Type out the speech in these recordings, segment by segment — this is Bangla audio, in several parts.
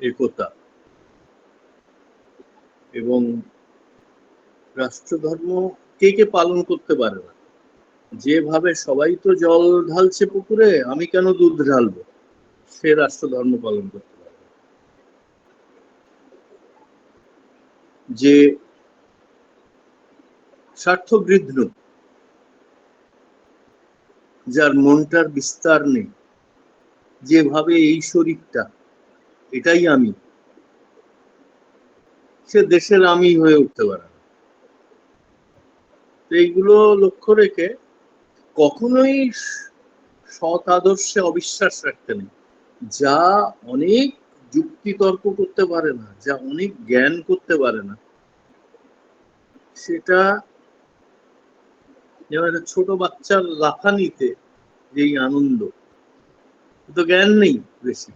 একতা। এবং রাষ্ট্রধর্ম কে কে পালন করতে পারে না? যেভাবে সবাই তো জল ঢালছে পুকুরে, আমি কেন দুধ ঢালবো? সে রাষ্ট্রধর্ম পালন করতে। যে স্বার্থবৃদ্ধ, যার মনটার বিস্তার নেই, যেভাবে এই শরীরটা এটাই আমি। সে দেশের আমি হয়ে উঠতে পারে এইগুলো লক্ষ্য রেখে কখনোই সৎ আদর্শে অবিশ্বাস রাখতে নেই। যা অনেক যুক্তি তর্ক করতে পারে না, যা অনেক জ্ঞান করতে পারে না। সেটা যেমন একটা ছোট বাচ্চার লাফানিতে যেই আনন্দ তো জ্ঞান নেই বেশি।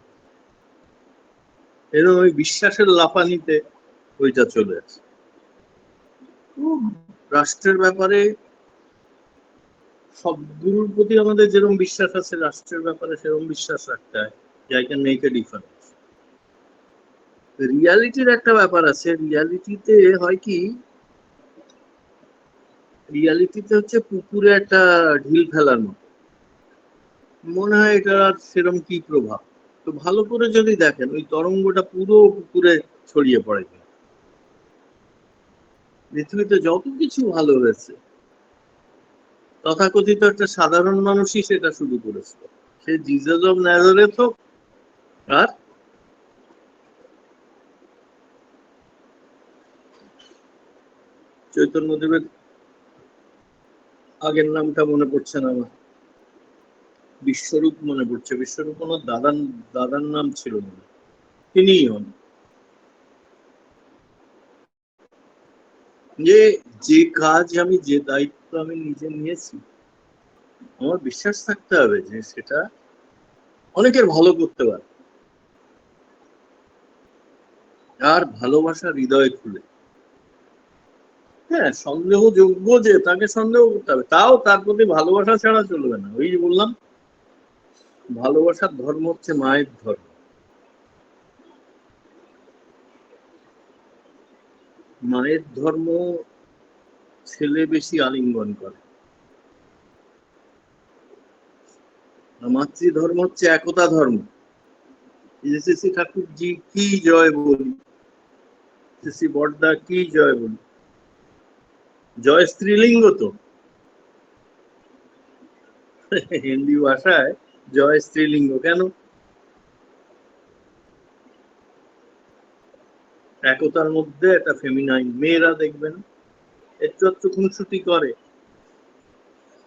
এরকম ওই বিশ্বাসের লাফানিতে ওইটা চলে আসে। রাষ্ট্রের ব্যাপারে সব গুরুর প্রতি আমাদের যেরকম বিশ্বাস আছে, রাষ্ট্রের ব্যাপারে সেরকম বিশ্বাস রাখতে হয়। যে I can make a difference রিয়ালিটির একটা ব্যাপার আছে। রিয়ালিটিতে হয় কি রিয়ালিটিতে হচ্ছে পুকুরে একটা ঢিল ফেলার মতো মনে হয় এটার আর সেরকম কি প্রভাব? তো ভালো করে যদি দেখেন, ওই তরঙ্গটা পুরো পুকুরে ছড়িয়ে পড়ে পৃথিবীতে যত কিছু ভালো হয়েছে, তথাকথিত একটা সাধারণ মানুষই সেটা শুরু করেছিল সে জিজাস অব ন্যাজারেথ হোক, আর চৈতন্যদেবের আগের নামটা মনে পড়ছে না আমার। বিশ্বরূপ মনে পড়ছে। বিশ্বরূপ ওনার দাদার দাদার নাম ছিল হয়। তিনিই হন। যে যে কাজ আমি, যে দায়িত্ব আমি নিজে নিয়েছি, আমার বিশ্বাস থাকতে হবে যে সেটা অনেকের ভালো করতে পারে। আর ভালোবাসা হৃদয়ে খুলে। হ্যাঁ সন্দেহযোগ্য যে তাকে সন্দেহ করতে হবে। তাও তার প্রতি ভালোবাসা ছাড়া চলবে না। ওই যে বললাম ভালোবাসার ধর্ম হচ্ছে মায়ের ধর্ম। মায়ের ধর্ম ছেলে বেশি আলিঙ্গন করে। আর মাতৃধর্ম হচ্ছে একতা ধর্ম। শ্রী ঠাকুরজি কি জয় বলি? শ্রী বড়দা কি জয় বলি? জয় স্ত্রীলিঙ্গ তো। হিন্দি ভাষায় জয় স্ত্রীলিঙ্গ, কেন? একতার মধ্যে একটা ফেমিনাইন মেয়েরা দেখবেন একটু একটু খুনসুটি করে।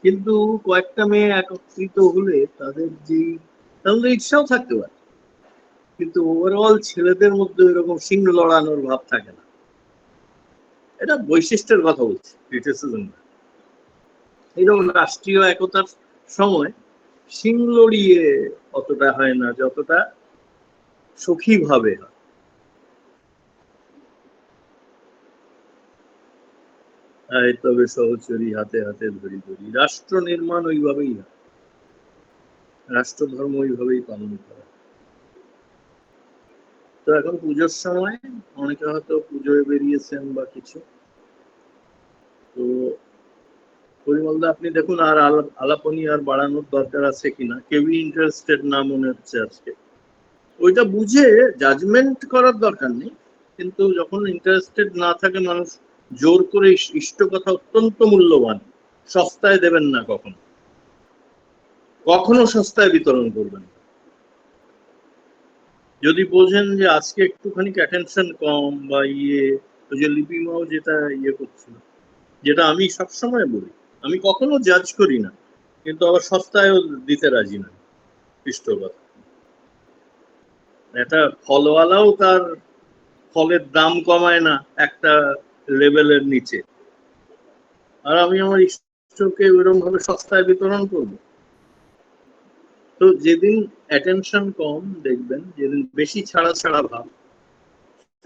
কিন্তু কয়েকটা মেয়ে একত্রিত হলে তাদের যে তাহলে ইচ্ছাও থাকতে পারে। কিন্তু ওভারঅল ছেলেদের মধ্যে এরকম সিংহ লড়ানোর ভাব থাকে না। এটা বৈশিষ্ট্যের কথা বলছি এরকম রাষ্ট্রীয় একতার সময় সিং লড়িয়ে অতটা হয় না, যতটা সখী ভাবে হয়। তবে সহচরী হাতে হাতে ধরি ধরি। রাষ্ট্র নির্মাণ ওইভাবেই হয়। রাষ্ট্র ধর্ম ওইভাবেই পালন করা তো এখন পুজোর সময় অনেকে হয়তো পুজোয় বেরিয়েছেন বা কিছু। তো পরিমলদা, আপনি দেখুন আর আলাপনি আর বাড়ানোর দরকার আছে কিনা। কেউই ইন্টারেস্টেড না মনে হচ্ছে আজকে। ওইটা বুঝে জাজমেন্ট করার দরকার নেই, কিন্তু যখন ইন্টারেস্টেড না থাকে মানুষ, জোর করে ইষ্ট কথা অত্যন্ত মূল্যবান। সস্তায় দেবেন না কখনো। কখনো সস্তায় বিতরণ করবেন যদি বোঝেন যে আজকে একটুখানি অ্যাটেনশন কম বা ইয়ে ওই যে লিপিমাও যেটা ইয়ে করছিল, যেটা আমি সবসময় বলি আমি কখনো জাজ করি না, কিন্তু আবার সস্তায়ও দিতে রাজি না কথা। একটা ফলওয়ালাও তার ফলের দাম কমায় না একটা লেভেলের নিচে। আর আমি আমার ইষ্টকে ওইরকম ভাবে সস্তায় বিতরণ করব। তো যেদিন অ্যাটেনশন কম, দেখবেন যেদিন বেশি ছাড়া ছাড়া ভাব,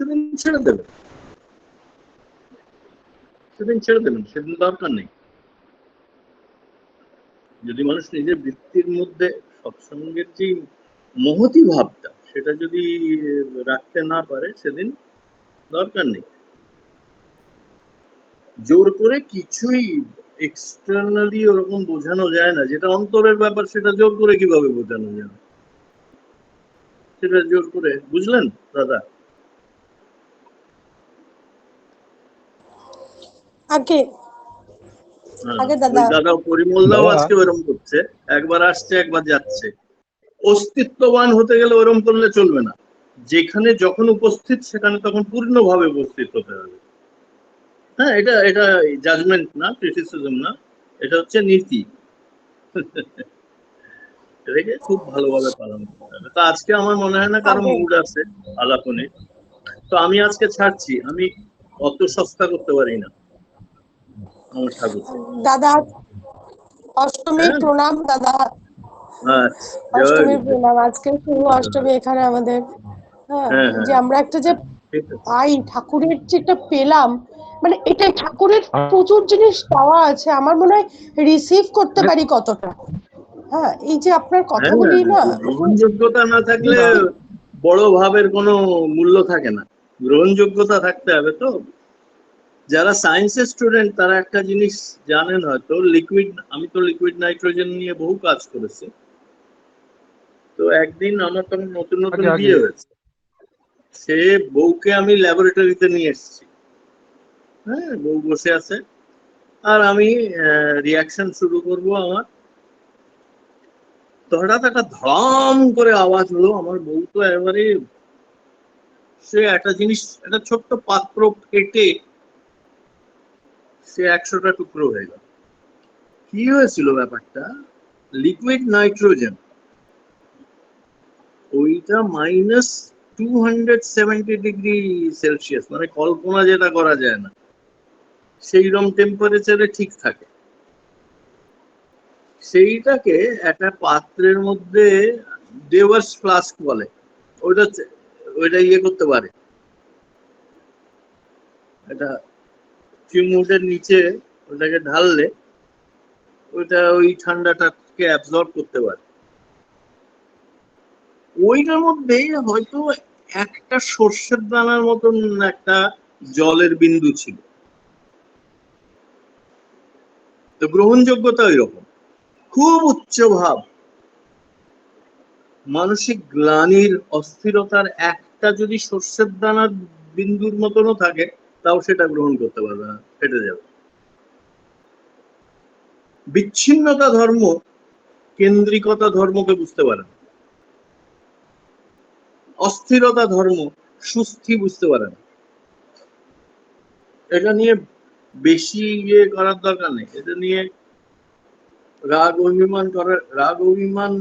সেদিন ছেড়ে দেবেন। সেদিন ছেড়ে দেবেন, সেদিন দরকার নেই। যদি মানুষ নিজের বৃত্তির মধ্যে সৎসঙ্গের যে মহতি ভাবটা, সেটা যদি রাখতে না পারে, সেদিন দরকার নেই। জোর করে কিছুই এক্সটার্নালি ওরকম বোঝানো যায় না। যেটা অন্তরের ব্যাপার, সেটা জোর করে কীভাবে বোঝানো যায়? সেটা জোর করে, বুঝলেন, দাদা? আগে আগে দাদা। দাদা পরিমলদাও আজকে ওরকম করছে। একবার আসছে একবার যাচ্ছে। অস্তিত্ববান হতে গেলে ওরকম করলে চলবে না। যেখানে যখন উপস্থিত সেখানে তখন পূর্ণভাবে উপস্থিত হতে হবে। হ্যাঁ এটা এটা জাজমেন্ট না ক্রিটিসিজম না। এটা হচ্ছে নীতি। এটাকে খুব ভালোভাবে পালন করতে হবে। তা আজকে আমার মনে হয় না কারও আগে। মুড আছে আলাপনে। তো আমি আজকে ছাড়ছি। আমি অত সস্তা করতে পারি না। দাদা অষ্টমী হ্যাঁ। প্রণাম দাদা আচ্ছা অষ্টমী প্রণাম। আজকে শুভ অষ্টমী এখানে আমাদের। হ্যাঁ হ্যাঁ, হ্যাঁ। যে আমরা একটা যে পাই ঠাকুরের যে একটা পেলাম মানে এটা ঠাকুরের হ্যাঁ। প্রচুর জিনিস পাওয়া আছে। আমার মনে হয় রিসিভ করতে পারি কতটা। হ্যাঁ এই যে আপনার কথাগুলি না হ্যাঁ, গ্রহণযোগ্যতা না থাকলে বড় ভাবের কোনো মূল্য থাকে না। গ্রহণযোগ্যতা থাকতে হবে তো। যারা সায়েন্সের স্টুডেন্ট তারা একটা জিনিস জানেন হয়তো লিকুইড আমি তো লিকুইড নাইট্রোজেন নিয়ে বহু কাজ করেছি। তো একদিন আমার তখন নতুন নতুন। বিয়ে হয়েছে। সে বউকে আমি ল্যাবরেটরিতে নিয়ে এসেছি। হ্যাঁ বউ বসে আছে। আর আমি রিয়াকশন শুরু করব আমার। তো হঠাৎ একটা ধম করে আওয়াজ হলো। আমার বউ তো এবারে সে একটা জিনিস একটা ছোট্ট পাত্র কেটে সে একশোটা টুকরো হয়ে গেল। কি হয়েছিল ব্যাপারটা? লিকুইড নাইট্রোজেন ওইটা minus two hundred seventy degree Celsius মানে কল্পনা যেটা করা যায় না সেইরকম টেম্পারেচারে ঠিক থাকে। সেইটাকে একটা পাত্রের মধ্যে ডেভার্স ফ্লাস্ক বলে, ওইটা ওইটা ইয়ে করতে পারে। এটা ফিউমুডের নিচে ওটাকে ঢাললে ওইটা ওই ঠান্ডাটাকে অ্যাবজর্ব করতে পারে। ওইটার মধ্যে হয়তো একটা সর্ষের দানার মতন একটা জলের বিন্দু ছিল। তো গ্রহণযোগ্যতা ওই রকম খুব উচ্চ ভাব। মানসিক গ্লানির অস্থিরতার একটা যদি সর্ষের দানার বিন্দুর মতনও থাকে তাও সেটা গ্রহণ করতে পারবে না, ফেটে যাবে। বিচ্ছিন্নতা ধর্ম কেন্দ্রিকতা ধর্মকে বুঝতে পারে না। অস্থিরতা ধর্ম সুস্থি বুঝতে পারে না। এটা নিয়ে বেশি ইয়ে করার দরকার নেই। এটা নিয়ে রাগ অভিমান করার রাগ অভিমান,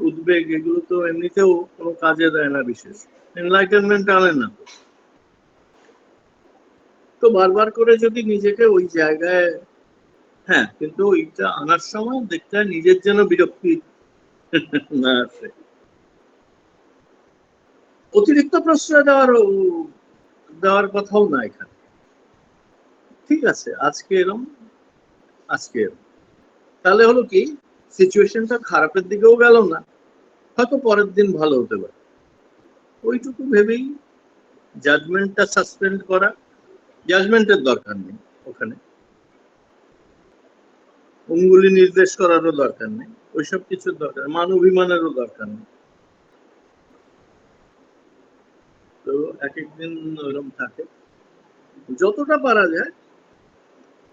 উদ্বেগ, এগুলো তো এমনিতেও কোনো কাজে দেয় না বিশেষ। এনলাইটেনমেন্ট আনে না। তো বারবার করে যদি নিজেকে ওই জায়গায় হ্যাঁ কিন্তু ওইটা আনার সময় দেখতে নিজের জন্য বিরক্তি না আসে অতিরিক্ত প্রশ্রয় দেওয়ার দেওয়ার কথাও না এখানে। ঠিক আছে, আজকে এরম আজকে এরম। তাহলে হলো কি সিচুয়েশনটা খারাপের দিকেও গেল না, হয়তো পরের দিন ভালো হতে পারে। ওইটুকু ভেবেই জাজমেন্টটা সাসপেন্ড করা জাজমেন্টের দরকার নেই ওখানে। অঙ্গুলি নির্দেশ করারও দরকার নেই, ওইসব কিছুর দরকার মান অভিমানেরও দরকার নেই। তো এক একদিন ওরকম থাকে। যতটা পারা যায়,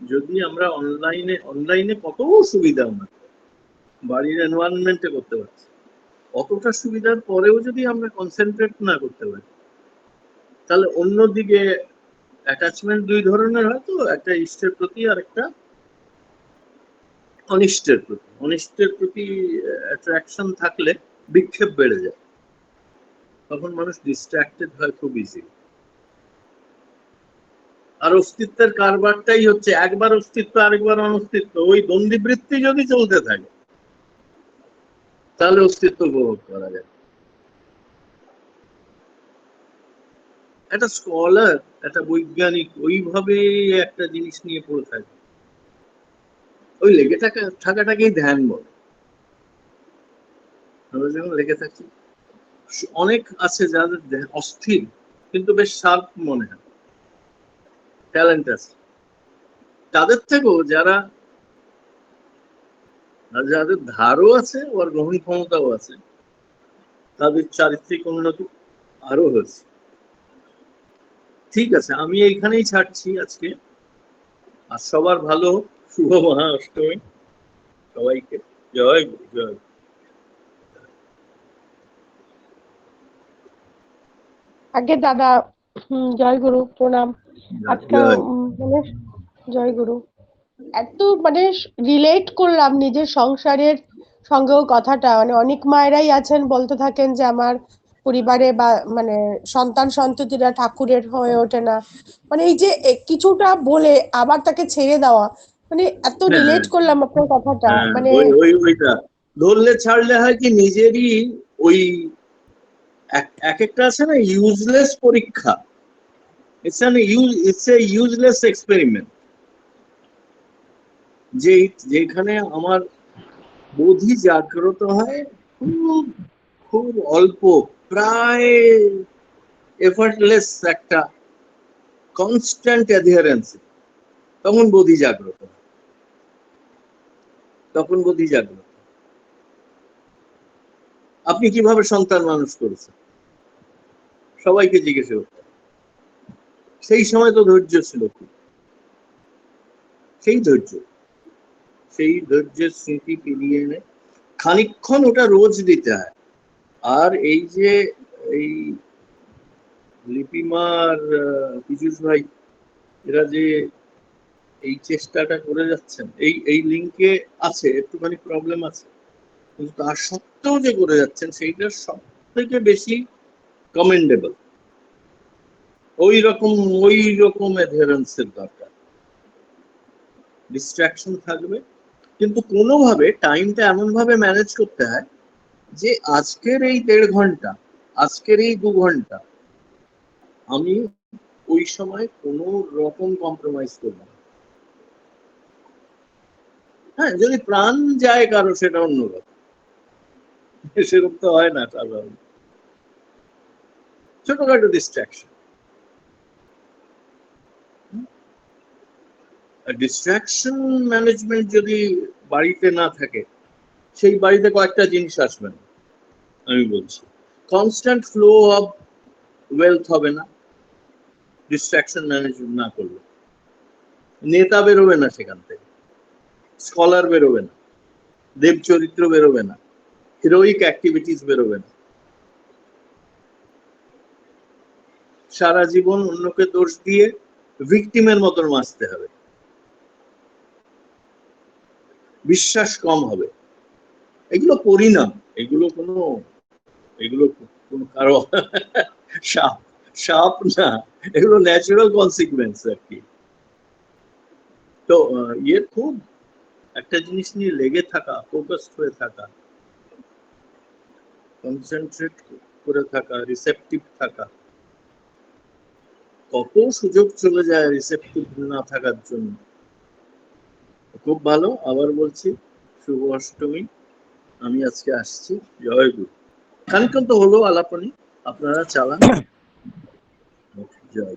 যদি আমরা অনলাইনে অনলাইনে কত সুবিধা আমরা বাড়ির এনভায়রনমেন্টে করতে পারছি। অতটা সুবিধার পরেও যদি আমরা কনসেন্ট্রেট না করতে পারি, তাহলে অন্যদিকে অ্যাটাচমেন্ট দুই ধরনের হয় তো, একটা ইষ্টের প্রতি আর একটা অনিষ্টের প্রতি। অনিষ্টের প্রতি অ্যাট্রাকশন থাকলে বিক্ষেপ বেড়ে যায়। তখন মানুষ ডিস্ট্রাক্টেড হয় খুব ইজি আর অস্তিত্বের কারবারটাই হচ্ছে একবার অস্তিত্ব, আরেকবার অনস্তিত্ব। ওই দ্বন্দ্ববৃত্তি যদি চলতে থাকে, তাহলে অস্তিত্ব উপভোগ করা যায়। একটা স্কলার একটা বৈজ্ঞানিক ওইভাবে একটা জিনিস নিয়ে পড়ে থাকে। ওই লেগে থাকা, থাকাটাকেই ধ্যান বলে। আমরা যখন লেগে থাকি, অনেক আছে যাদের অস্থির, কিন্তু বেশ শার্প মনে হয়। ট্যালেন্ট আছে তাদের থেকেও যারা যাদের ধারও আছে ওর গ্রহণ ক্ষমতাও আছে, তাদের চারিত্রিক উন্নতি আরও হয়েছে। ঠিক আছে আমি এইখানেই ছাড়ছি আজকে। আর সবার ভালো শুভ মহা অষ্টমী সবাইকে জয় জয় আগে দাদা হুম, জয় গুরু প্রণাম। আজকে মানে জয় গুরু। এত মানে রিলেট করলাম নিজের সংসারের সঙ্গেও কথাটা। মানে অনেক মায়েরাই আছেন বলতে থাকেন যে আমার পরিবারে বা মানে সন্তান সন্ততিরা ঠাকুরের হয়ে ওঠে না। মানে এই যে কিছুটা বলে আবার তাকে ছেড়ে দেওয়া মানে এত হ্যাঁ, রিলেট হ্যাঁ। করলাম আপনার কথাটা। হ্যাঁ, মানে ওইটা। ধরলে ছাড়লে হয় কি নিজেরই ওই এক এক একটা আছে না ইউজলেস পরীক্ষা। It's an use it's a useless experiment যে যেখানে আমার বোধি জাগ্রত হয় খুব খুব অল্প, প্রায় এফার্টলেস একটা কনস্ট্যান্ট অ্যাধিয়ারেন্স তখন বোধি জাগ্রত তখন বোধি জাগ্রত আপনি কীভাবে সন্তান মানুষ করেছেন? সবাইকে জিজ্ঞেস করতে সেই সময় তো ধৈর্য ছিল খুব সেই ধৈর্য। সেই ধৈর্যের স্মৃতি ফিরিয়ে এনে খানিকক্ষণ ওটা রোজ দিতে হয়। আর এই যে এই লিপিমার পীযুষ ভাই, এরা যে এই চেষ্টাটা করে যাচ্ছেন, এই এই লিঙ্কে আছে, একটুখানি প্রবলেম আছে। কিন্তু তার সত্ত্বেও যে করে যাচ্ছেন সেইটা সব থেকে বেশি কমেন্ডেবল ওই রকম ওই রকম অ্যাডারেন্সের দরকার। ডিস্ট্রাকশন থাকবে, কিন্তু কোনোভাবে টাইমটা এমনভাবে ম্যানেজ করতে হয় যে আজকের এই দেড় ঘণ্টা, আজকের এই দু ঘণ্টা, আমি ওই সময় কোনো রকম কম্প্রোমাইজ করব হ্যাঁ যদি প্রাণ যায় কারও, সেটা অন্য কথা। সেরকম তো হয় না সাধারণ। ছোটখাটো ডিস্ট্রাকশন ডিস্ট্রাকশন ম্যানেজমেন্ট যদি বাড়িতে না থাকে, সেই বাড়িতে কয়েকটা জিনিস আসবে না। আমি বলছি কনস্ট্যান্ট ফ্লো অফ ওয়েলথ হবে না ডিস্ট্রাকশন ম্যানেজমেন্ট না করলে। নেতা বেরোবে না সেখান থেকে স্কলার বেরোবে না, দেব চরিত্র বেরোবে না হিরোইক অ্যাক্টিভিটিস বেরোবে না। সারা জীবন অন্যকে দোষ দিয়ে ভিকটিমের মতন বাঁচতে হবে। বিশ্বাস কম হবে। এগুলো পরিণাম, এগুলো কোনো এগুলো কোনো কারও সাপ সাপ না, এগুলো ন্যাচারাল কনসিকুয়েন্স আর কি। তো ইয়ে খুব একটা জিনিস নিয়ে লেগে থাকা ফোকাসড হয়ে থাকা কনসেন্ট্রেট করে থাকা রিসেপটিভ থাকা, কত সুযোগ চলে যায় রিসেপটিভ না থাকার জন্য। খুব ভালো, আবার বলছি, শুভ অষ্টমী, আমি আজকে আসছি, জয় গুরু। খানিকক্ষণ তো হলো আলাপনি আপনারা চালান। জয়